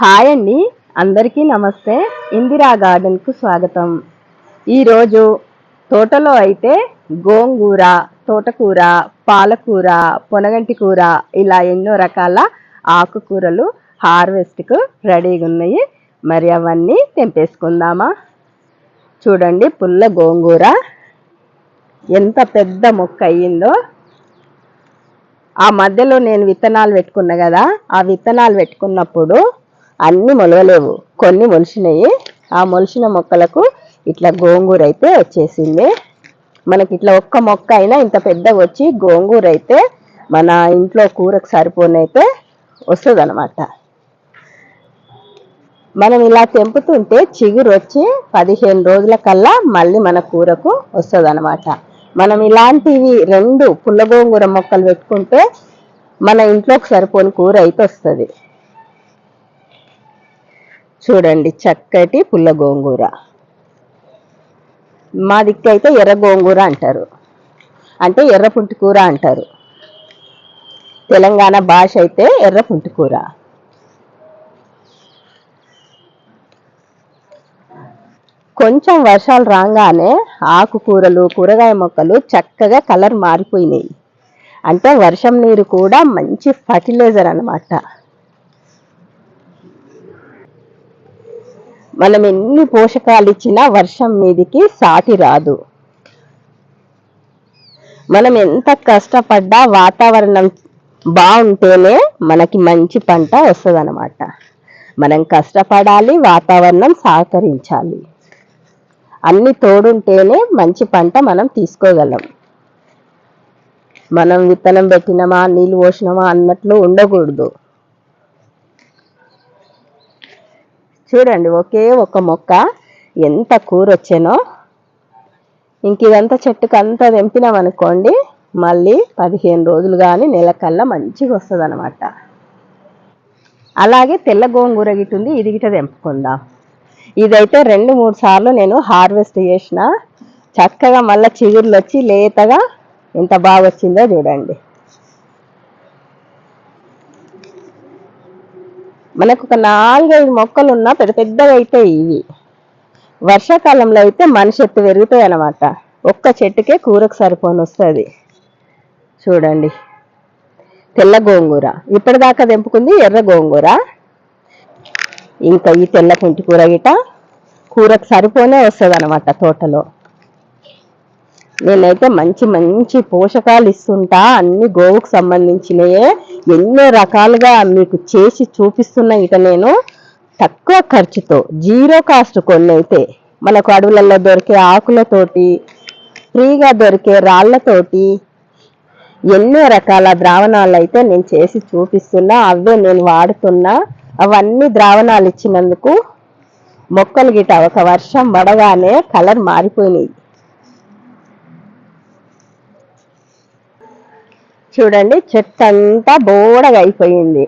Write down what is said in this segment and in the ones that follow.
Hi అండి. అందరికీ నమస్తే. ఇందిరా గార్డెన్కు స్వాగతం. ఈరోజు తోటలో అయితే గోంగూర తోటకూర పాలకూర పొనగంటి కూర ఇలా ఎన్నో రకాల ఆకుకూరలు హార్వెస్ట్కు రెడీగా ఉన్నాయి. మరి అవన్నీ తెంపేసుకుందామా? చూడండి పుల్ల గోంగూర. ఎంత పెద్ద మొక్క అయ్యిందో. ఆ మధ్యలో నేను విత్తనాలు పెట్టుకున్నా కదా ఆ విత్తనాలు పెట్టుకున్నప్పుడు అన్ని మొలవలేవు. కొన్ని మొలిచినాయి ఆ మొలిచిన మొక్కలకు ఇట్లా గోంగూర అయితే వచ్చేసింది. మనకి ఇట్లా ఒక్క మొక్క అయినా ఇంత పెద్దగా వచ్చి గోంగూర అయితే మన ఇంట్లో కూరకు సరిపోనైతే వస్తుంది అనమాట మనం ఇలా తెంపుతుంటే చిగురు వచ్చి పదిహేను రోజుల కల్లా మళ్ళీ మన కూరకు వస్తుంది అనమాట మనం ఇలాంటివి రెండు పుల్ల గోంగూర మొక్కలు పెట్టుకుంటే మన ఇంట్లోకి సరిపోని కూర అయితే వస్తుంది. చూడండి చక్కటి పుల్ల గోంగూర. మా దిక్కు అయితే ఎర్ర గోంగూర అంటారు. అంటే ఎర్ర పుంటికూర అంటారు. తెలంగాణ భాష అయితే ఎర్ర పుంటికూర కొంచెం వర్షాలు రాగానే ఆకుకూరలు కూరగాయ మొక్కలు చక్కగా కలర్ మారిపోయినాయి. అంటే వర్షం నీరు కూడా మంచి ఫర్టిలైజర్ అనమాట మనం ఎన్ని పోషకాలు ఇచ్చినా వర్షం మీదికి సాటి రాదు. మనం ఎంత కష్టపడ్డా వాతావరణం బాగుంటేనే మనకి మంచి పంట వస్తుంది మనం కష్టపడాలి వాతావరణం సహకరించాలి. అన్ని తోడుంటేనే మంచి పంట మనం తీసుకోగలం. మనం విత్తనం పెట్టినమా నీళ్ళు పోసినమా అన్నట్లు ఉండకూడదు. చూడండి ఒకే ఒక మొక్క ఎంత కూర వచ్చానో ఇంక ఇదంతా చెట్టుకు అంతా తెంపినామనుకోండి మళ్ళీ పదిహేను రోజులు కానీ నెలకల్లా మంచిగా వస్తుంది అనమాట అలాగే తెల్ల గోంగూర గిట్టుంది ఇది గిట్ట తెంపుకుందాం. ఇదైతే రెండు మూడు సార్లు నేను హార్వెస్ట్ చేసిన. చక్కగా మళ్ళీ చిగుర్లు వచ్చి లేతగా ఎంత బాగా వచ్చిందో చూడండి. మనకు ఒక నాలుగైదు మొక్కలు ఉన్నా పెద్ద పెద్దగా అవుతాయి ఇవి. వర్షాకాలంలో అయితే మనిషి ఎత్తు పెరుగుతాయి అన్నమాట. ఒక్క చెట్టుకే కూరకు సరిపోని వస్తుంది. చూడండి. తెల్ల గోంగూర. ఇప్పటిదాకా తెంపుకుంది ఎర్ర గోంగూర. ఇంకా ఈ తెల్ల కూర గిట కూరకు సరిపోనే వస్తుంది అనమాట తోటలో. నేనైతే మంచి మంచి పోషకాలు ఇస్తుంటా అన్ని గోవుకు సంబంధించినయే. ఎన్నో రకాలుగా మీకు చేసి చూపిస్తున్నా ఇక నేను. తక్కువ ఖర్చుతో జీరో కాస్ట్ కొన్ని అయితే మనకు అడవులలో దొరికే ఆకులతోటి ఫ్రీగా దొరికే రాళ్ళతోటి ఎన్నో రకాల ద్రావణాలు అయితే నేను చేసి చూపిస్తున్నా. అవే నేను వాడుతున్నా. అవన్నీ ద్రావణాలు ఇచ్చినందుకు మొక్కలు గిట ఒక వర్షం పడగానే కలర్ మారిపోయినాయి. చూడండి చెట్టు అంతా బోడగా అయిపోయింది.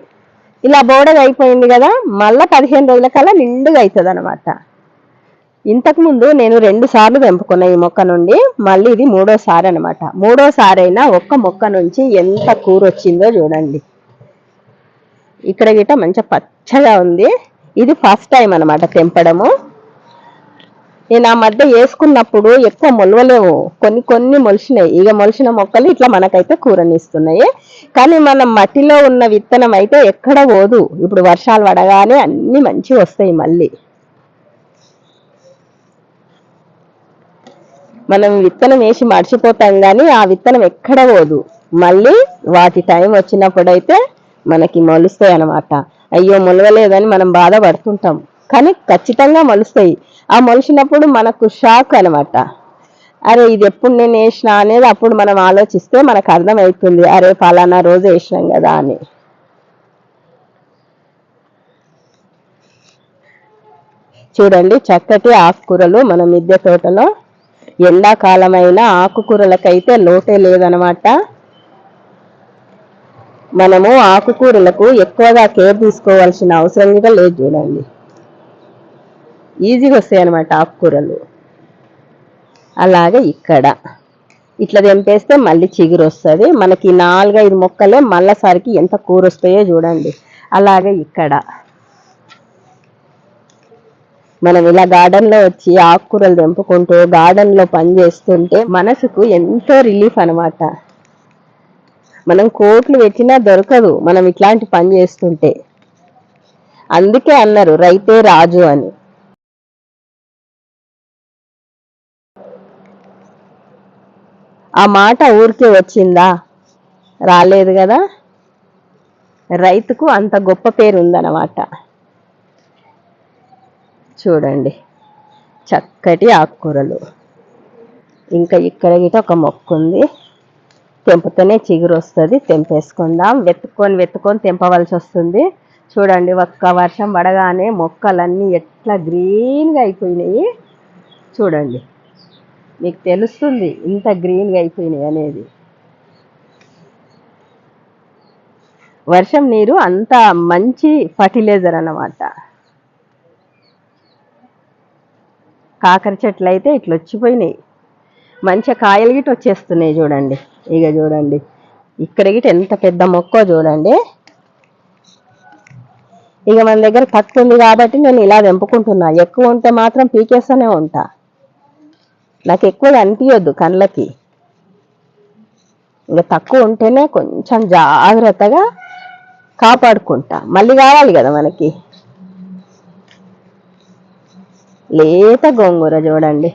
ఇలా బోడగా అయిపోయింది కదా మళ్ళా పదిహేను రోజుల కల్లా నిండుగా అవుతుంది అనమాట ఇంతకుముందు నేను రెండు సార్లు పెంపుకున్న ఈ మొక్క నుండి మళ్ళీ ఇది మూడోసారి అనమాట మూడోసారి అయినా ఒక్క మొక్క నుంచి ఎంత కూర వచ్చిందో చూడండి. ఇక్కడ గిట మంచిగా పచ్చగా ఉంది. ఇది ఫస్ట్ టైం అనమాట తెంపడము నేను ఆ మధ్య వేసుకున్నప్పుడు ఎక్కువ మొలవలేవు. కొన్ని కొన్ని మొలిచినాయి. ఇక మొలిచిన మొక్కలు ఇట్లా మనకైతే కూరనిస్తున్నాయి. కానీ మనం మట్టిలో ఉన్న విత్తనం అయితే ఎక్కడ పోదు. ఇప్పుడు వర్షాలు పడగానే అన్ని మంచిగా వస్తాయి మళ్ళీ. మనం విత్తనం వేసి మర్చిపోతాం కానీ ఆ విత్తనం ఎక్కడ పోదు. మళ్ళీ వాటి టైం వచ్చినప్పుడైతే మనకి మొలుస్తాయి అన్నమాట. అయ్యో మొలవలేదని మనం బాధపడుతుంటాం. కానీ ఖచ్చితంగా మొలుస్తాయి. ఆ మొలిచినప్పుడు మనకు షాక్ అనమాట అరే ఇది ఎప్పుడు నేను వేసిన అనేది అప్పుడు మనం ఆలోచిస్తే మనకు అర్థమవుతుంది అరే ఫలానా రోజు వేసినాం కదా అని. చూడండి చక్కటి ఆకుకూరలు మన మిద్దె తోటలో. ఎండాకాలమైన ఆకుకూరలకైతే లోటే లేదనమాట మనము ఆకుకూరలకు ఎక్కువగా కేర్ తీసుకోవాల్సిన అవసరం కూడా లేదు చూడండి. ఈజీగా వస్తాయి అనమాట ఆకుకూరలు. అలాగే ఇక్కడ. ఇట్లా తెంపేస్తే మళ్ళీ చిగురు వస్తుంది. మనకి నాలుగైదు మొక్కలే మళ్ళీసారికి ఎంత కూర వస్తాయో చూడండి. అలాగే ఇక్కడ. మనం ఇలా గార్డెన్లో వచ్చి ఆకుకూరలు తెంపుకుంటూ గార్డెన్లో పని చేస్తుంటే మనసుకు ఎంతో రిలీఫ్ అనమాట మనం కోట్లు పెట్టినా దొరకదు మనం ఇట్లాంటి పని చేస్తుంటే. అందుకే అన్నారు రైతే రాజు అని. ఆ మాట ఊరికే వచ్చిందా? రాలేదు కదా? రైతుకు అంత గొప్ప పేరు ఉందన్నమాట. చూడండి. చక్కటి ఆకుకూరలు. ఇంకా ఇక్కడ గిట ఒక మొక్క ఉంది. తెంపుతూనే చిగురు వస్తుంది. తెంపేసుకుందాం. వెతుక్కొని వెతుక్కొని తెంపవలసి వస్తుంది. చూడండి ఒక్క వర్షం పడగానే మొక్కలన్నీ ఎట్లా గ్రీన్గా అయిపోయినాయి. చూడండి. మీకు తెలుస్తుంది ఇంత గ్రీన్గా అయిపోయినాయి అనేది. వర్షం నీరు అంత మంచి ఫర్టిలైజర్ అన్నమాట. కాకర చెట్లు అయితే ఇట్లా వచ్చిపోయినాయి. మంచిగా కాయలు గిట్ట వచ్చేస్తున్నాయి చూడండి. ఇక చూడండి. ఇక్కడ గిట్ట ఎంత పెద్ద మొక్క చూడండి. ఇక మన దగ్గర తక్కువ ఉంది కాబట్టి నేను ఇలా తెంపుకుంటున్నా. ఎక్కువ ఉంటే మాత్రం పీకేస్తూనే ఉంటా. నాకు ఎక్కువ అనిపించద్దు కళ్ళకి. ఇంకా తక్కువ ఉంటేనే కొంచెం జాగ్రత్తగా కాపాడుకుంటా. మళ్ళీ కావాలి కదా మనకి. లేత గోంగూర చూడండి.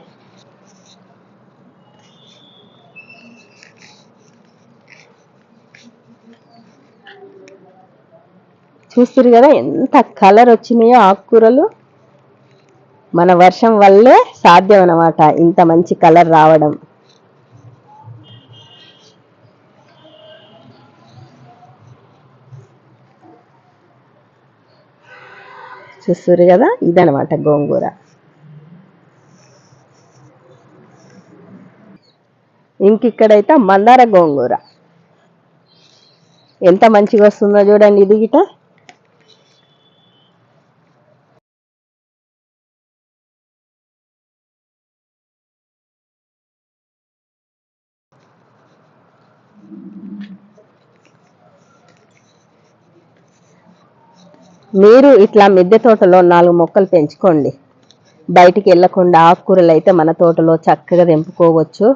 చూస్తారు కదా ఎంత కలర్ వచ్చినాయో ఆకుకూరలు. మన వర్షం వల్లే సాధ్యం అన్నమాట ఇంత మంచి కలర్ రావడం. చూస్తారు కదా? ఇదనమాట గోంగూర. ఇంకిక్కడైతే మందార గోంగూర. ఎంత మంచిగా వస్తుందో చూడండి ఇది గిట. మీరు ఇట్లా మిద్దె తోటలో నాలుగు మొక్కలు పెంచుకోండి. బయటికి వెళ్ళకుండా ఆకుకూరలు అయితే మన తోటలో చక్కగా తెంపుకోవచ్చు.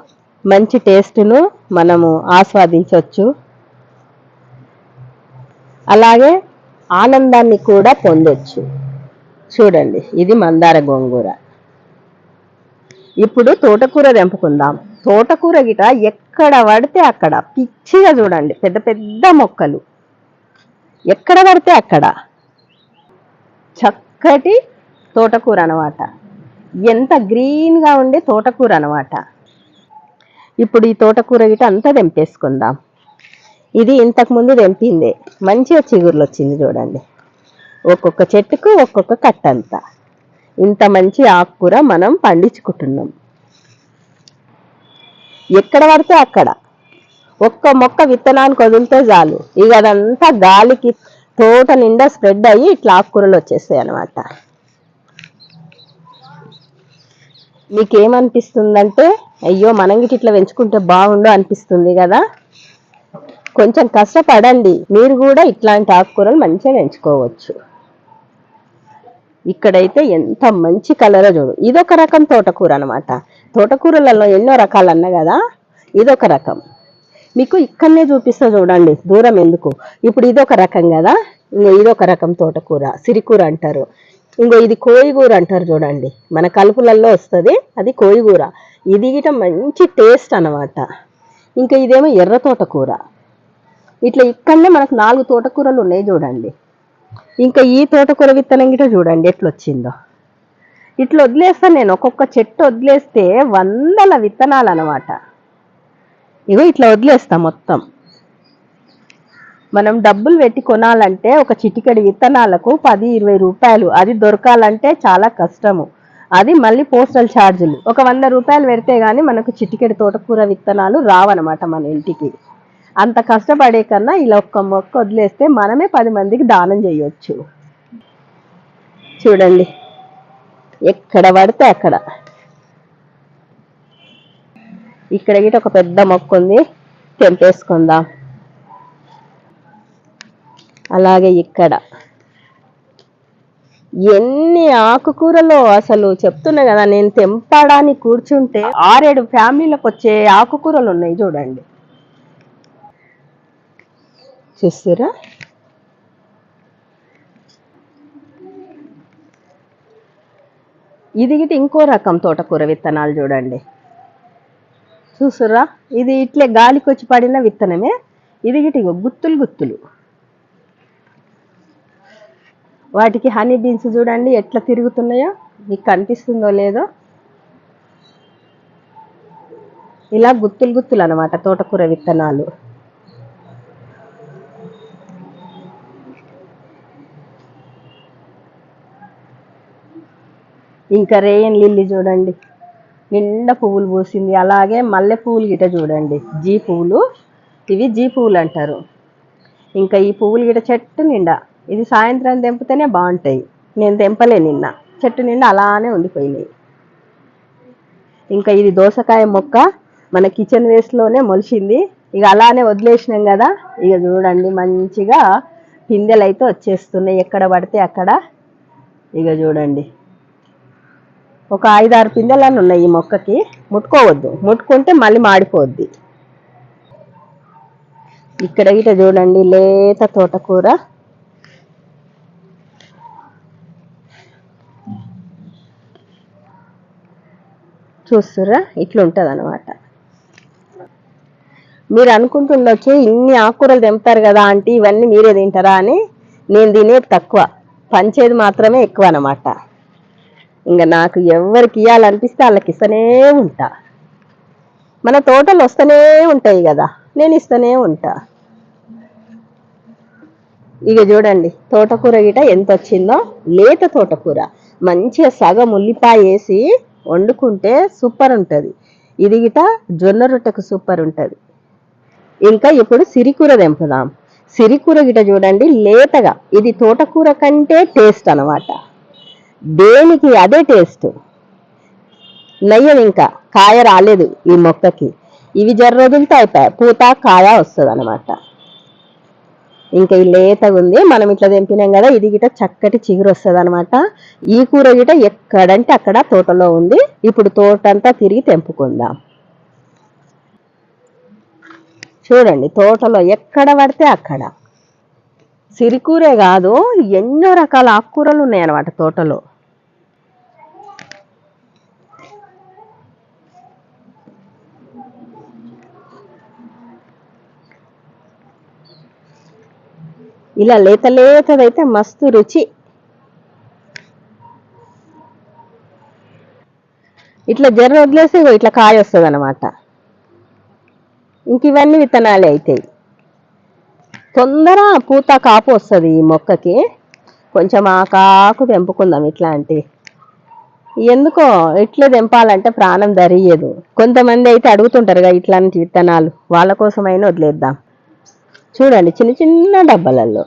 మంచి టేస్ట్ను మనము ఆస్వాదించవచ్చు. అలాగే ఆనందాన్ని కూడా పొందొచ్చు. చూడండి ఇది మందార గోంగూర. ఇప్పుడు తోటకూర తెంపుకుందాం. తోటకూర గిట ఎక్కడ పడితే అక్కడ పిచ్చిగా చూడండి పెద్ద పెద్ద మొక్కలు. ఎక్కడ పడితే అక్కడ. చక్కటి తోటకూర అనమాట ఎంత గ్రీన్గా ఉండే తోటకూర అనమాట ఇప్పుడు ఈ తోటకూర గిట అంతా తెంపేసుకుందాం. ఇది ఇంతకు ముందు తెంపిందే. మంచిగా చిగురులు వచ్చింది చూడండి. ఒక్కొక్క చెట్టుకు ఒక్కొక్క కట్టంతా ఇంత మంచి ఆకుకూర మనం పండించుకుంటున్నాం. ఎక్కడ పడితే అక్కడ. ఒక్క మొక్క విత్తనానికి వదిలితే చాలు. ఇక అదంతా గాలికి తోట నిండా స్ప్రెడ్ అయ్యి ఇట్లా ఆకుకూరలు వచ్చేస్తాయి అనమాట మీకేమనిపిస్తుందంటే అయ్యో మనం గిట్ ఇట్లా పెంచుకుంటే బాగుండు అనిపిస్తుంది కదా. కొంచెం కష్టపడండి. మీరు కూడా ఇట్లాంటి ఆకుకూరలు మంచిగా పెంచుకోవచ్చు. ఇక్కడైతే ఎంత మంచి కలర్ చూడు. ఇదొక రకం తోటకూర అనమాట తోటకూరలలో ఎన్నో రకాలు అన్న కదా. ఇదొక రకం. మీకు ఇక్కడనే చూపిస్తా చూడండి. దూరం ఎందుకు? ఇప్పుడు ఇది ఒక రకం కదా? ఇంకో ఒక రకం తోటకూర సిరికూర అంటారు. ఇంకో ఇది కోయిగూర అంటారు చూడండి. మన కలుపులలో వస్తుంది అది కోయిగూర. ఇది గిట మంచి టేస్ట్ అన్నమాట. ఇంకా ఇదేమో ఎర్ర తోటకూర. ఇట్లా ఇక్కడనే మనకు నాలుగు తోటకూరలు ఉన్నాయి చూడండి. ఇంకా ఈ తోటకూర విత్తనం గిట చూడండి ఎట్లొచ్చిందో. ఇట్లా వదిలేస్తాను నేను. ఒక్కొక్క చెట్టు వదిలేస్తే వందల విత్తనాలు అనమాట ఇగో ఇట్లా వదిలేస్తాం మొత్తం. మనం డబ్బులు పెట్టి కొనాలంటే ఒక చిటికెడి విత్తనాలకు పది ఇరవై రూపాయలు. అది దొరకాలంటే చాలా కష్టము. అది మళ్ళీ పోస్టల్ ఛార్జీలు. ఒక వంద రూపాయలు పెడితే కానీ మనకు చిటికెడి తోటకూర విత్తనాలు రావన్నమాట మన ఇంటికి. అంత కష్టపడే కన్నా ఇలా ఒక్క మొక్క వదిలేస్తే మనమే పది మందికి దానం చేయొచ్చు. చూడండి. ఎక్కడ పడితే అక్కడ. ఇక్కడ గిట ఒక పెద్ద మొక్క ఉంది తెంపేసుకుందాం. అలాగే ఇక్కడ. ఎన్ని ఆకుకూరలో అసలు చెప్తున్నా కదా నేను తెంపడానికి కూర్చుంటే ఆరేడు ఫ్యామిలీలకు వచ్చే ఆకుకూరలు ఉన్నాయి చూడండి. చూస్తారా? ఇది గిట ఇంకో రకం తోటకూర విత్తనాలు చూడండి. చూసురా ఇది ఇట్లే గాలికి వచ్చి పడిన విత్తనమే. ఇది గిట గుత్తులు గుత్తులు. వాటికి హనీ బీన్స్ చూడండి ఎట్లా తిరుగుతున్నాయో. మీకు కనిపిస్తుందో లేదో. ఇలా గుత్తులు గుత్తులు అనమాట తోటకూర విత్తనాలు. ఇంకా రేయన్ లిల్లీ చూడండి. నిండా పువ్వులు పూసింది. అలాగే మల్లె పువ్వులు గిట చూడండి. జీ పువ్వులు. ఇవి జీ పువ్వులు అంటారు. ఇంకా ఈ పువ్వులు గిట చెట్టు నిండా. ఇది సాయంత్రం తెంపితేనే బాగుంటాయి. నేను తెంపలే నిన్న. చెట్టు నిండా అలానే ఉండిపోయినాయి. ఇంకా ఇది దోసకాయ మొక్క. మన కిచెన్ వేస్ట్లోనే మొలిచింది. ఇక అలానే వదిలేసినాం కదా. ఇక చూడండి మంచిగా పిందెలు అయితే వచ్చేస్తున్నాయి. ఎక్కడ పడితే అక్కడ. ఇక చూడండి. ఒక ఐదారు పిందెలను ఉన్నాయి ఈ మొక్కకి. ముట్టుకోవద్దు. ముట్టుకుంటే మళ్ళీ మాడిపోద్ది. ఇక్కడ ఇట చూడండి లేత తోటకూర. చూస్తుర్రా ఇట్లుంటుంది అనమాట మీరు అనుకుంటుండొచ్చు ఇన్ని ఆకుకూరలు తెంపుతారు కదా ఆంటీ ఇవన్నీ మీరే తింటారా అని. నేను తినేది తక్కువ. పంచేది మాత్రమే ఎక్కువ అనమాట ఇంకా నాకు ఎవరికి ఇవ్వాలనిపిస్తే వాళ్ళకి ఇస్తూనే ఉంటా. మన తోటలు వస్తూనే ఉంటాయి కదా నేను ఇస్తూనే ఉంటా. ఇక చూడండి తోటకూర గిట ఎంత వచ్చిందో లేత తోటకూర. మంచిగా సగం ఉల్లిపాయ వేసి వండుకుంటే సూపర్ ఉంటుంది. ఇది గిట జొన్న రొట్టెకు సూపర్ ఉంటుంది. ఇంకా ఇప్పుడు సిరికూర తెంపుదాం. సిరికూర గిట చూడండి లేతగా. ఇది తోటకూర కంటే టేస్ట్ అనమాట దేనికి అదే టేస్ట్? నయ్యం ఇంకా కాయ రాలేదు ఈ మొక్కకి. ఇవి జర రోజులతో అయిపోయాయి పూత కాయ వస్తుంది అనమాట ఇంకా ఈ లేతగా ఉంది మనం ఇట్లా తెంపినాం కదా ఇది గిట చక్కటి చిగురు వస్తుంది అనమాట ఈ కూర గిట ఎక్కడంటే అక్కడ తోటలో ఉంది. ఇప్పుడు తోటంతా తిరిగి తెంపుకుందాం. చూడండి తోటలో ఎక్కడ పడితే అక్కడ. సిరికూరే కాదు ఎన్నో రకాల ఆకుకూరలు ఉన్నాయన్నమాట తోటలో. ఇలా లేత లేతదైతే మస్తు రుచి. ఇట్లా జర్ర వదిలేసి ఇట్లా కాయ వస్తుంది అనమాట ఇంక ఇవన్నీ విత్తనాలే అవుతాయి తొందర పూత కాపు వస్తుంది ఈ మొక్కకి. కొంచెం ఆ కాకు తెంపుకుందాం ఇట్లాంటి. ఎందుకో ఇట్లే తెంపాలంటే ప్రాణం ధరియదు కొంతమంది అయితే అడుగుతుంటారుగా ఇట్లాంటి విత్తనాలు. వాళ్ళ కోసమైనా వదిలేద్దాం. చూడండి చిన్న చిన్న డబ్బాలలో.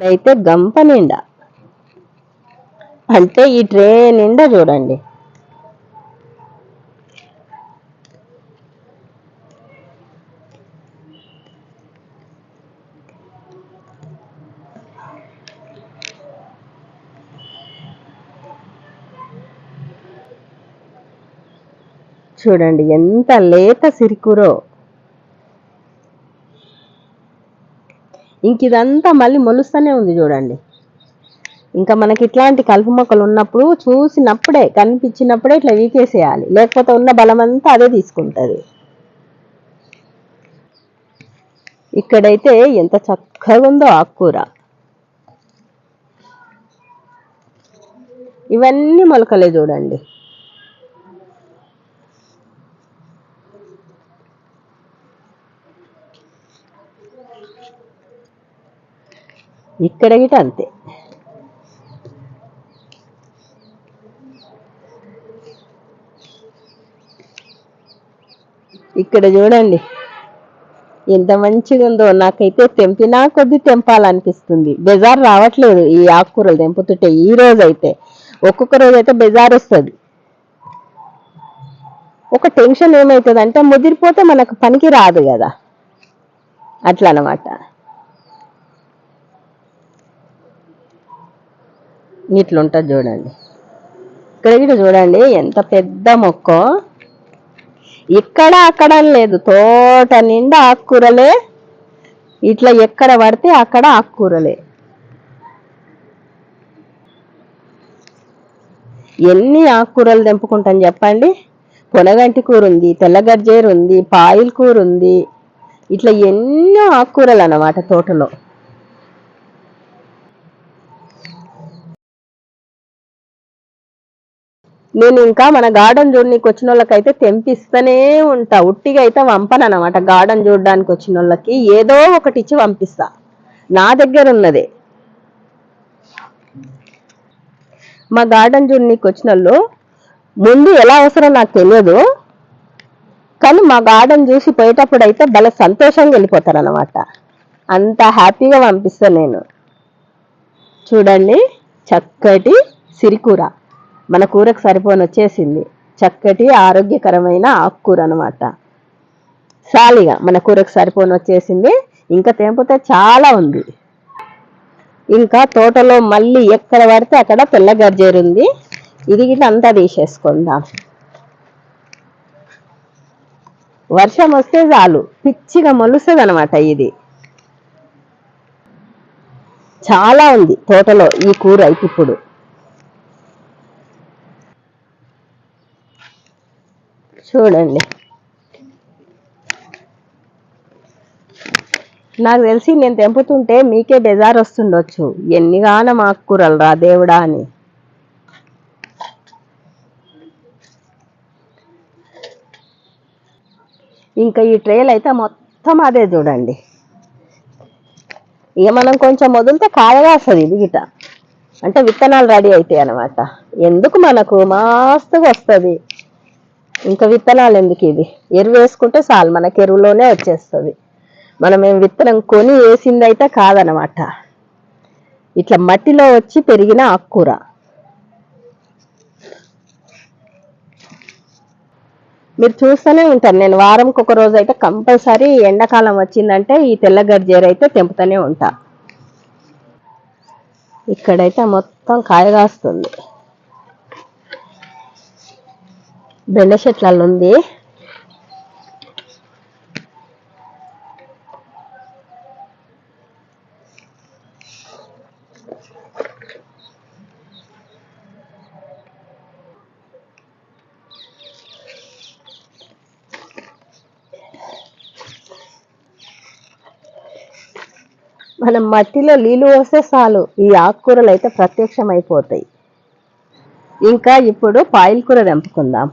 అయితే గంప నిండా. అంటే ఈ ట్రే నిండా చూడండి. చూడండి ఎంత లేత సిరికూరో. ఇంక ఇదంతా మళ్ళీ మొలుస్తూనే ఉంది చూడండి. ఇంకా మనకి ఇట్లాంటి కలుపు మొక్కలు ఉన్నప్పుడు చూసినప్పుడే కనిపించినప్పుడే ఇట్లా వీకేసేయాలి. లేకపోతే ఉన్న బలం అంతా అదే తీసుకుంటుంది. ఇక్కడైతే ఎంత చక్కగా ఉందో ఆకుకూర. ఇవన్నీ మొలకలే చూడండి. ఇక్కడ గిట అంతే. ఇక్కడ చూడండి. ఎంత మంచిగా ఉందో నాకైతే తెంపినా కొద్ది తెంపాలనిపిస్తుంది. బెజార్ రావట్లేదు ఈ ఆకుకూరలు తెంపుతుంటే ఈ రోజు అయితే ఒక్కొక్క రోజు అయితే బెజార్ వస్తుంది ఒక టెన్షన్ ఏమవుతుంది అంటే ముదిరిపోతే మనకు పనికి రాదు కదా. అట్లా అన్నమాట ఇట్లుంటుంది చూడండి. ఇక్కడ కూడా చూడండి ఎంత పెద్ద మొక్క. ఇక్కడ అక్కడ లేదు తోట నిండా ఆకుకూరలే. ఇట్లా ఎక్కడ పడితే అక్కడ ఆకుకూరలే. ఎన్ని ఆకుకూరలు తెంపుకుంటాను చెప్పండి? పొనగంటి కూర ఉంది తెల్లగర్జేరు ఉంది పాయిల్ కూర ఉంది ఇట్లా ఎన్నో ఆకుకూరలు అన్నమాట తోటలో. నేను ఇంకా మన గార్డెన్ చూడడానికి వచ్చిన వాళ్ళకైతే తెంపిస్తూనే ఉంటా. ఉట్టిగా అయితే వంపను అనమాట గార్డెన్ చూడడానికి వచ్చిన వాళ్ళకి ఏదో ఒకటి ఇచ్చి పంపిస్తా నా దగ్గర ఉన్నదే. మా గార్డెన్ చూడడానికి వచ్చిన వాళ్ళు ముందు ఎలా అవసరం నాకు తెలియదు. కానీ మా గార్డెన్ చూసి పోయేటప్పుడు అయితే భలే సంతోషంగా వెళ్ళిపోతారు అనమాట అంత హ్యాపీగా పంపిస్తాను నేను. చూడండి చక్కటి సిరికూర. మన కూరకు సరిపోని వచ్చేసింది. చక్కటి ఆరోగ్యకరమైన ఆకుకూర అనమాట సాలిగా మన కూరకు సరిపోని వచ్చేసింది. ఇంకా తెంపితే చాలా ఉంది. ఇంకా తోటలో మళ్ళీ ఎక్కడ పడితే అక్కడ తెల్ల గర్జేరు ఉంది. ఇది గిట్ల అంతా తీసేసుకుందాం. వర్షం వస్తే చాలు. పిచ్చిగా మొలుస్తుంది అనమాట ఇది. చాలా ఉంది తోటలో ఈ కూర అయితే ఇప్పుడు. చూడండి. నాకు తెలిసి నేను తెంపుతుంటే మీకే బెజార్ వస్తుండొచ్చు. ఎన్ని గానం ఆకుకూరలు రా దేవుడా అని. ఇంకా ఈ ట్రేలు అయితే మొత్తం అదే చూడండి. ఇక మనం కొంచెం వదిలితే కాయగా వస్తుంది ఇది గిట. అంటే విత్తనాలు రెడీ అవుతాయి అనమాట ఎందుకు మనకు మస్తుగా వస్తుంది. ఇంకా విత్తనాలు ఎందుకు ఇది ఎరువు వేసుకుంటే చాలు మనకి ఎరువులోనే వచ్చేస్తుంది. మనం ఏం విత్తనం కొని వేసింది అయితే కాదనమాట ఇట్లా మట్టిలో వచ్చి పెరిగిన ఆకుకూర. మీరు చూస్తూనే ఉంటారు నేను వారంకి ఒక రోజు అయితే కంపల్సరీ ఎండాకాలం వచ్చిందంటే ఈ తెల్ల అయితే తెంపుతూనే ఉంటా. ఇక్కడైతే మొత్తం కాయ కాస్తుంది. బెండ చెట్లలో ఉంది మనం మట్టిలో నీళ్ళు పోస్తే చాలు ఈ ఆకుకూరలు అయితే ప్రత్యక్షమైపోతాయి. అయిపోతాయి ఇంకా ఇప్పుడు పాయిల్ కూర తెంపుకుందాం.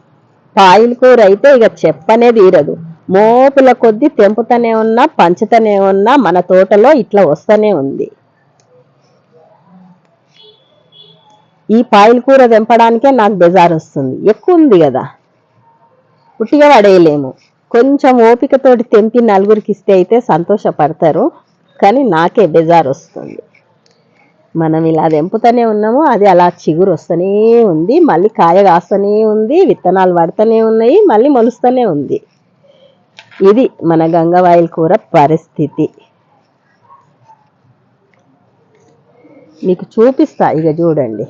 పాయిల్ కూర అయితే ఇక చెప్పనే తీరదు మోపుల కొద్దీ తెంపుతనే ఉన్నా పంచుతనే ఉన్నా మన తోటలో ఇట్లా వస్తూనే ఉంది. ఈ పాయిల్ కూర తెంపడానికే నాకు బెజార్ వస్తుంది. ఎక్కువ ఉంది కదా. పుట్టిగా పడేయలేము. కొంచెం ఓపికతోటి తెంపి నలుగురికి ఇస్తే అయితే సంతోషపడతారు. కానీ నాకే బెజార్ వస్తుంది. మనం ఇలా తెంపుతూనే ఉన్నాము అది అలా చిగురు వస్తూనే ఉంది మళ్ళీ కాయ కాస్తూనే ఉంది విత్తనాలు పడుతూనే ఉన్నాయి మళ్ళీ మొలుస్తూనే ఉంది. ఇది మన గంగవాయిల్ కూర పరిస్థితి. మీకు చూపిస్తా ఇక చూడండి.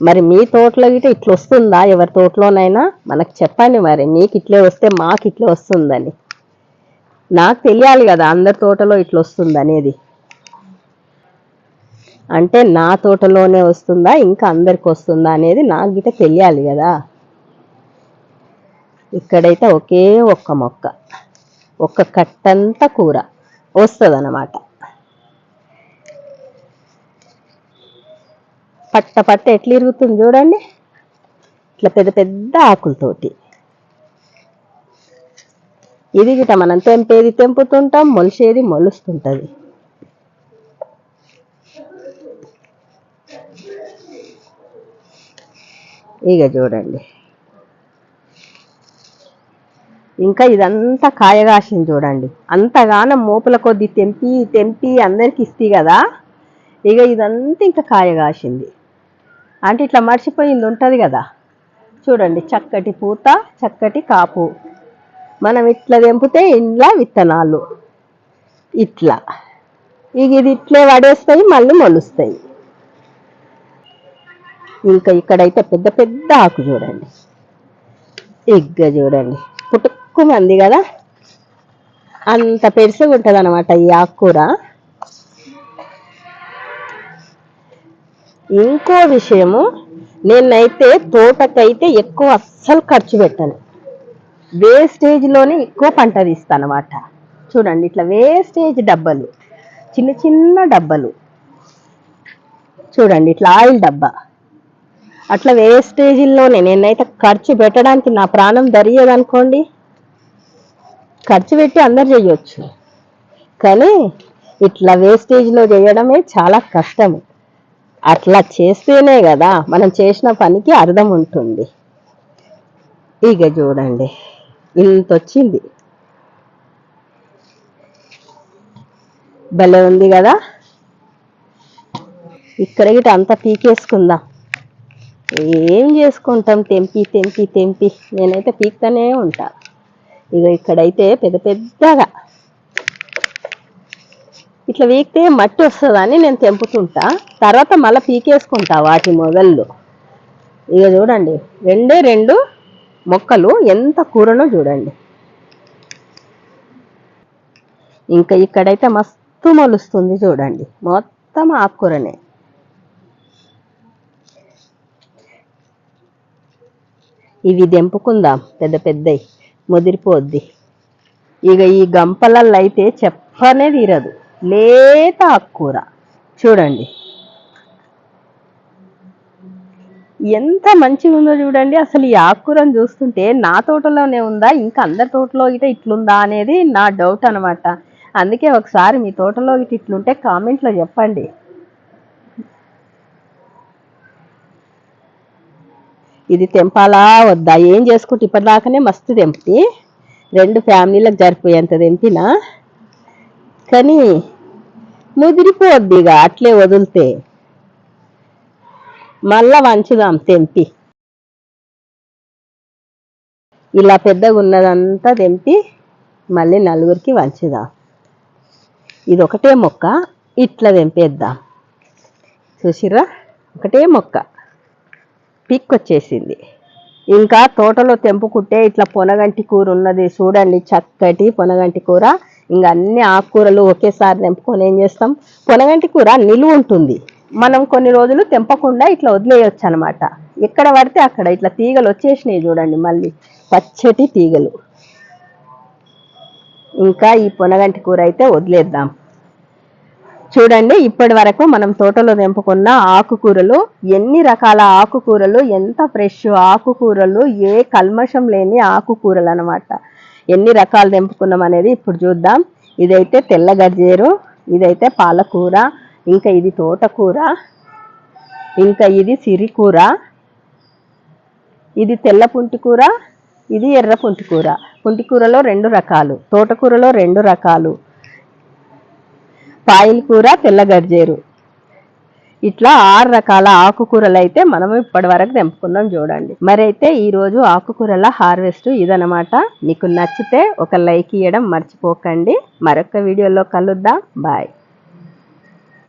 మరి మీ తోటలో గిట్ట ఇట్లా వస్తుందా? ఎవరి తోటలోనైనా? మనకు చెప్పండి మరి. మీకు ఇట్లే వస్తే మాకు ఇట్లే వస్తుందని. నాకు తెలియాలి కదా అందరి తోటలో ఇట్లా వస్తుంది అనేది అంటే నా తోటలోనే వస్తుందా? ఇంకా అందరికి వస్తుందా అనేది నాకు గిట్ట తెలియాలి కదా. ఇక్కడైతే ఒకే ఒక్క మొక్క. ఒక్క కట్టంతా కూర. వస్తుంది అన్నమాట పట్ట పట్ట ఎట్లా ఇరుగుతుంది చూడండి. ఇట్లా పెద్ద పెద్ద ఆకులతోటి. ఇది గిట మనం తెంపేది తెంపుతుంటాం మొలిసేది మొలుస్తుంటది. ఇక చూడండి. ఇంకా ఇదంతా కాయగాసింది చూడండి. అంతగానం మోపుల కొద్ది తెంపి తెంపి అందరికి ఇస్తే కదా. ఇక ఇదంతా ఇంకా కాయగాసింది అంటే ఇట్లా మర్చిపోయింది ఉంటుంది కదా. చూడండి చక్కటి పూత చక్కటి కాపు. మనం ఇట్లా తెంపితే ఇంట్లో విత్తనాలు. ఇట్లా. ఇక ఇది ఇట్లే పడేస్తాయి మళ్ళీ మొలుస్తాయి. ఇంకా ఇక్కడైతే పెద్ద పెద్ద ఆకు చూడండి. ఇగ్గ చూడండి. పుట్టుక్కు మంది కదా. అంత పెరుసుగా ఉంటుంది అనమాట ఈ ఆకుకూర ఇంకో విషయము నేనైతే తోటకైతే ఎక్కువ అస్సలు ఖర్చు పెట్టను. వేస్టేజ్లోనే ఎక్కువ పంట తీస్తాను అనమాట చూడండి ఇట్లా వేస్టేజ్ డబ్బలు చిన్న చిన్న డబ్బలు. చూడండి ఇట్లా ఆయిల్ డబ్బా. అట్లా వేస్టేజీల్లోనే నేనైతే ఖర్చు పెట్టడానికి నా ప్రాణం దరియదు అనుకోండి ఖర్చు పెట్టి అందరు చేయొచ్చు. కానీ ఇట్లా వేస్టేజ్లో చేయడమే చాలా కష్టము. అట్లా చేస్తేనే కదా మనం చేసిన పనికి అర్థం ఉంటుంది. ఇక చూడండి ఇంత వచ్చింది భలే ఉంది కదా? ఇక్కడ గిట అంతా పీకేసుకుందాం. ఏం చేసుకుంటాం? తెంపి తెంపి తెంపి. నేనైతే పీక్తూనే ఉంటా. ఇక ఇక్కడైతే పెద్ద పెద్దగా ఇట్లా వీక్తే మట్టి వస్తుందని నేను తెంపుతుంటా. తర్వాత మళ్ళీ పీకేసుకుంటా వాటి మొదళ్ళు. ఇక చూడండి రెండే రెండు మొక్కలు ఎంత కూరనో చూడండి. ఇంకా ఇక్కడైతే మస్తు మొలుస్తుంది చూడండి మొత్తం ఆకుకూరనే. ఇవి దెంపుకుందాం పెద్ద పెద్దవి ముదిరిపోద్ది. ఇక ఈ గంపలల్లో అయితే చెప్పనే తీరదు. లేత ఆకుకూర చూడండి. ఎంత మంచిగా ఉందో చూడండి. అసలు ఈ ఆకుకూరను చూస్తుంటే నా తోటలోనే ఉందా? ఇంకా అందరి తోటలో ఇట ఇట్లుందా అనేది నా డౌట్ అనమాట అందుకే ఒకసారి మీ తోటలో ఇటు ఇట్లుంటే కామెంట్లో చెప్పండి. ఇది తెంపాలా వద్దా? ఏం చేసుకుంటే ఇప్పటిదాకానే మస్తు తెంపి. రెండు ఫ్యామిలీలకు జరిపోయేంత తెంపినా. కానీ ముదిరిపోద్ది ఇక అట్లే వదిలితే. మళ్ళా వంచుదాం తెంపి. ఇలా పెద్దగా ఉన్నదంతా తెంపి మళ్ళీ నలుగురికి వంచుదాం. ఇది ఒకటే మొక్క ఇట్లా తెంపేద్దాం. చూసిర్రా? ఒకటే మొక్క. పిక్ వచ్చేసింది ఇంకా తోటలో తెంపుకుంటే ఇట్లా పొనగంటి కూర ఉన్నది చూడండి చక్కటి పొనగంటి కూర. ఇంకా అన్ని ఆకుకూరలు ఒకేసారి తెంపుకొని ఏం చేస్తాం? పొనగంటి కూర నిలువ ఉంటుంది. మనం కొన్ని రోజులు తెంపకుండా ఇట్లా వదిలేయచ్చు అనమాట ఎక్కడ పడితే అక్కడ. ఇట్లా తీగలు వచ్చేసినాయి చూడండి మళ్ళీ. పచ్చటి తీగలు. ఇంకా ఈ పొనగంటి కూర అయితే వదిలేద్దాం. చూడండి ఇప్పటి వరకు మనం తోటలో తెంపుకున్న ఆకుకూరలు ఎన్ని రకాల ఆకుకూరలు ఎంత ఫ్రెష్ ఆకుకూరలు ఏ కల్మషం లేని ఆకుకూరలు అనమాట. ఎన్ని రకాలు తెంపుకున్నాం అనేది ఇప్పుడు చూద్దాం. ఇదైతే తెల్ల గజ్జేరు ఇదైతే పాలకూర ఇంకా ఇది తోటకూర ఇంకా ఇది సిరికూర ఇది తెల్ల పుంటికూర ఇది ఎర్ర పుంటికూర. పుంటికూరలో రెండు రకాలు తోటకూరలో రెండు రకాలు. పాయిల్ కూర తెల్ల గర్జేరు ఇట్లా ఆరు రకాల ఆకుకూరలు అయితే మనం ఇప్పటి వరకు తెంపుకున్నాం చూడండి. మరి అయితే ఈ రోజు ఆకుకూరల హార్వెస్ట్ ఇదనమాట మీకు నచ్చితే ఒక లైక్ ఇవ్వడం మర్చిపోకండి. మరొక వీడియోలో కలుద్దాం. బాయ్.